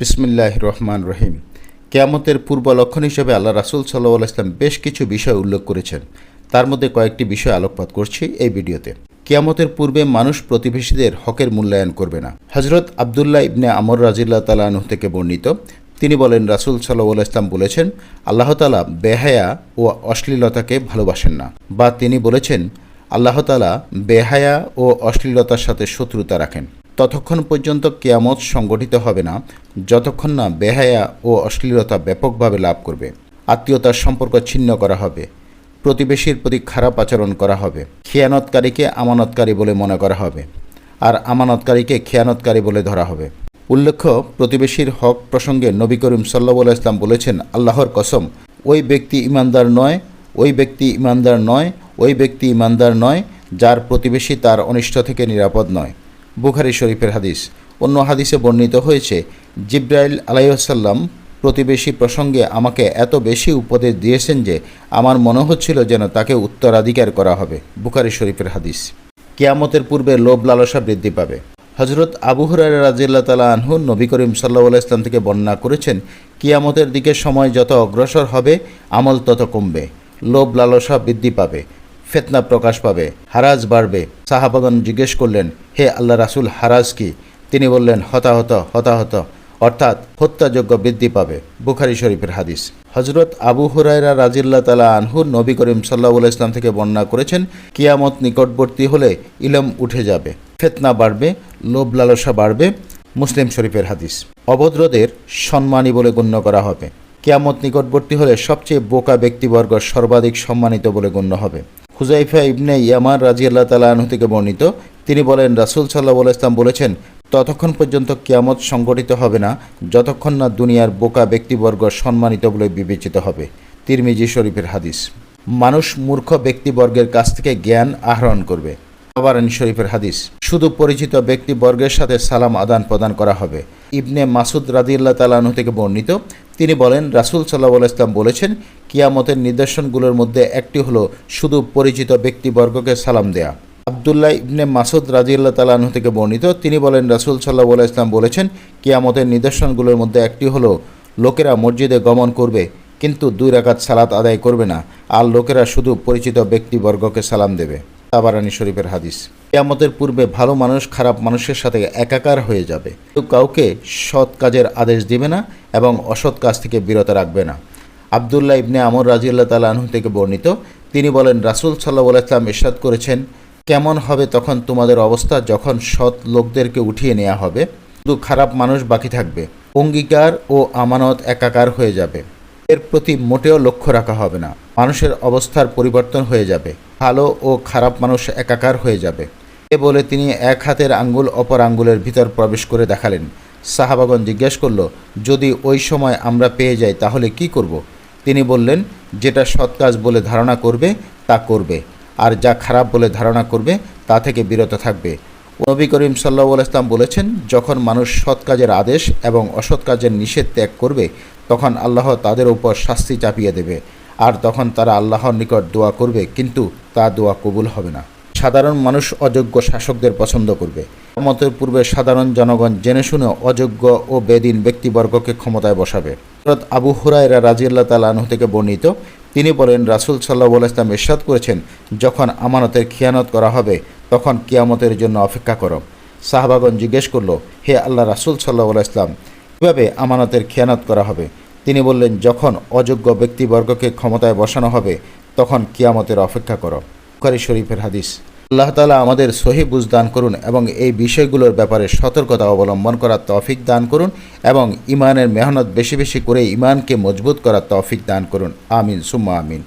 বিসমিল্লাহ রহমান রহিম। কেয়ামতের পূর্ব লক্ষণ হিসেবে আল্লাহ রাসুল সাল্লাহ ইসলাম বেশ কিছু বিষয় উল্লেখ করেছেন। তার মধ্যে কয়েকটি বিষয় আলোকপাত করছি এই ভিডিওতে। কেয়ামতের পূর্বে মানুষ প্রতিবেশীদের হকের মূল্যায়ন করবে না। হজরত আবদুল্লাহ ইবনে আমর রাজিল্লা তালাহ থেকে বর্ণিত, তিনি বলেন, রাসুল সাল্লাহ ইসলাম বলেছেন, আল্লাহ তালা বেহায়া ও অশ্লীলতাকে ভালোবাসেন না। বা তিনি বলেছেন, আল্লাহ তালা বেহায়া ও অশ্লীলতার সাথে শত্রুতা রাখেন। ততক্ষণ পর্যন্ত কেয়ামত সংগঠিত হবে না, যতক্ষণ না বেহায়া ও অশ্লীলতা ব্যাপকভাবে লাভ করবে। আত্মীয়তার সম্পর্ক ছিন্ন করা হবে। প্রতিবেশীর প্রতি খারাপ আচরণ করা হবে। খেয়ানতকারীকে আমানতকারী বলে মনে করা হবে। আর আমানতকারীকে খেয়ানতকারী বলে ধরা হবে। উল্লেখ্য, প্রতিবেশীর হক প্রসঙ্গে নবী করিম সাল্লাহ ইসলাম বলেছেন, আল্লাহর কসম, ওই ব্যক্তি ইমানদার নয়, ওই ব্যক্তি ইমানদার নয়, ওই ব্যক্তি ইমানদার নয়, যার প্রতিবেশী তার অনিষ্ট থেকে নিরাপদ নয়। বুখারি শরীফের হাদিস। অন্য হাদিসে বর্ণিত হয়েছে, জিব্রাইল আলাইসাল্লাম প্রতিবেশী প্রসঙ্গে আমাকে এত বেশি উপদেশ দিয়েছেন যে আমার মনে হচ্ছিল যেন তাকে উত্তরাধিকার করা হবে। বুখারি শরীফের হাদিস। কেয়ামতের পূর্বে লোভ লালসা বৃদ্ধি পাবে। হজরত আবু হুরার রাজিল্লা তালা আনহু নবী করিম সাল্লাহ ইসলাম থেকে বর্ণনা করেছেন, কিয়ামতের দিকে সময় যত অগ্রসর হবে, আমল তত কমবে। লোভ লালসা বৃদ্ধি পাবে। ফেতনা প্রকাশ পাবে, হারাজ বাড়বে। সাহাবাগন জিজ্ঞেস করলেন, হে আল্লাহ রাসুল, হারাজ কি? তিনি বললেন, হতাহত হতাহত। অর্থাৎ হত্যাযোগ্য বৃদ্ধি পাবে। বুখারি শরীফের হাদিস। হজরত আবু হুরাইরা রাজিল্লা তালা আনহু নবী করিম সাল্লাহ ইসলাম থেকে বর্ণনা করেছেন, কিয়ামত নিকটবর্তী হলে ইলম উঠে যাবে, ফেতনা বাড়বে, লোভ লালসা বাড়বে। মুসলিম শরীফের হাদিস। অভদ্রদের সম্মানী বলে গণ্য করা হবে। কেয়ামত নিকটবর্তী হলে সবচেয়ে বোকা ব্যক্তিবর্গ সর্বাধিক সম্মানিত বলে গণ্য হবে। হুজাইফা ইবনে ইয়ামার রাজিয়াল্লাহ তালা আনহু থেকে বর্ণিত। তিনি বলেন, রাসুল সাল্লাহ ইসলাম বলেছেন, ততক্ষণ পর্যন্ত কিয়ামত সংগঠিত হবে না, যতক্ষণ না দুনিয়ার বোকা ব্যক্তিবর্গ সম্মানিত বলে বিবেচিত হবে। তিরমিজি শরীফের হাদিস। মানুষ মূর্খ ব্যক্তিবর্গের কাছ থেকে জ্ঞান আহরণ করবে। আবারানি শরীফের হাদিস। শুধু পরিচিত ব্যক্তিবর্গের সাথে সালাম আদান প্রদান করা হবে। ইবনে মাসুদ রাদিল্লা তালানু থেকে বর্ণিত তিনি বলেন, রাসুল সাল্লাহ ইসলাম বলেছেন, কিয়ামতের নিদর্শনগুলোর মধ্যে একটি হলো শুধু পরিচিত ব্যক্তিবর্গকে সালাম দেয়া। আবদুল্লাহ ইবনে মাসুদ রাজিউল্লাহ তালাহু থেকে বর্ণিত, তিনি বলেন, রাসুল সাল্লাহ ইসলাম বলেছেন, কিয়ামতের নিদর্শনগুলোর মধ্যে একটি হলো, লোকেরা মসজিদে গমন করবে, কিন্তু দুই রাকাত সালাত আদায় করবে না, আর লোকেরা শুধু পরিচিত ব্যক্তিবর্গকে সালাম দেবে। তাবারানি শরীফের হাদিস। কিয়ামতের পূর্বে ভালো মানুষ খারাপ মানুষের সাথে একাকার হয়ে যাবে। কেউ কাউকে সৎ কাজের আদেশ দিবে না এবং অসৎ কাজ থেকে বিরত রাখবে না। আবদুল্লাহ ইবনে আমর রাজিউল্লাহ তালাহু থেকে বর্ণিত, তিনি বলেন, রাসুল সাল্লাহ ইসলাম ইরশাদ করেছেন, কেমন হবে তখন তোমাদের অবস্থা যখন সৎ লোকদেরকে উঠিয়ে নেওয়া হবে? শুধু খারাপ মানুষ বাকি থাকবে। অঙ্গীকার ও আমানত একাকার হয়ে যাবে। এর প্রতি মোটেও লক্ষ্য রাখা হবে না। মানুষের অবস্থার পরিবর্তন হয়ে যাবে। ভালো ও খারাপ মানুষ একাকার হয়ে যাবে। এ বলে তিনি এক হাতের আঙ্গুল, অপর আঙ্গুলের ভিতর প্রবেশ করে দেখালেন। সাহাবাগন জিজ্ঞেস করল, যদি ওই সময় আমরা পেয়ে যাই, তাহলে কি করব। তিনি বললেন, যেটা সৎ কাজ বলে ধারণা করবে, তা করবে, আর যা খারাপ বলে ধারণা করবে, তা থেকে বিরত থাকবে। নবী করিম সাল্লাহ ইসলাম বলেছেন, যখন মানুষ সৎ কাজের আদেশ এবং অসৎ কাজের নিষেধ ত্যাগ করবে, তখন আল্লাহ তাদের উপর শাস্তি চাপিয়ে দেবে। আর তখন তারা আল্লাহর নিকট দোয়া করবে, কিন্তু তা দোয়া কবুল হবে না। সাধারণ মানুষ অযোগ্য শাসকদের পছন্দ করবে। মতের পূর্বে সাধারণ জনগণ জেনে শুনে অযোগ্য ও বেদিন ব্যক্তিবর্গকে ক্ষমতায় বসাবে। হজরত আবু হুরায়রা রাজিয়াল্লাহ তালাহ থেকে বর্ণিত, তিনি বলেন, রাসুল সাল্লাহ ইসলাম ইরশাদ করেছেন, যখন আমানতের খিয়ানত করা হবে, তখন কিয়ামতের জন্য অপেক্ষা করো। সাহাবাগন জিজ্ঞেস করল, হে আল্লাহ রাসুল সাল্লাহ ইসলাম কীভাবে আমানতের খেয়ানত করা হবে? তিনি বললেন, যখন অযোগ্য ব্যক্তিবর্গকে ক্ষমতায় বসানো হবে, তখন কিয়ামতের অপেক্ষা করো। বুখারি শরীফের হাদিস। আল্লাহ তালা আমাদের সহি বুঝ দান করুন এবং এই বিষয়গুলোর ব্যাপারে সতর্কতা অবলম্বন করার তফিক দান করুন এবং ইমানের মেহনত বেশি বেশি করে ইমানকে মজবুত করার তফিক দান করুন। আমিন, সুম্মা আমিন।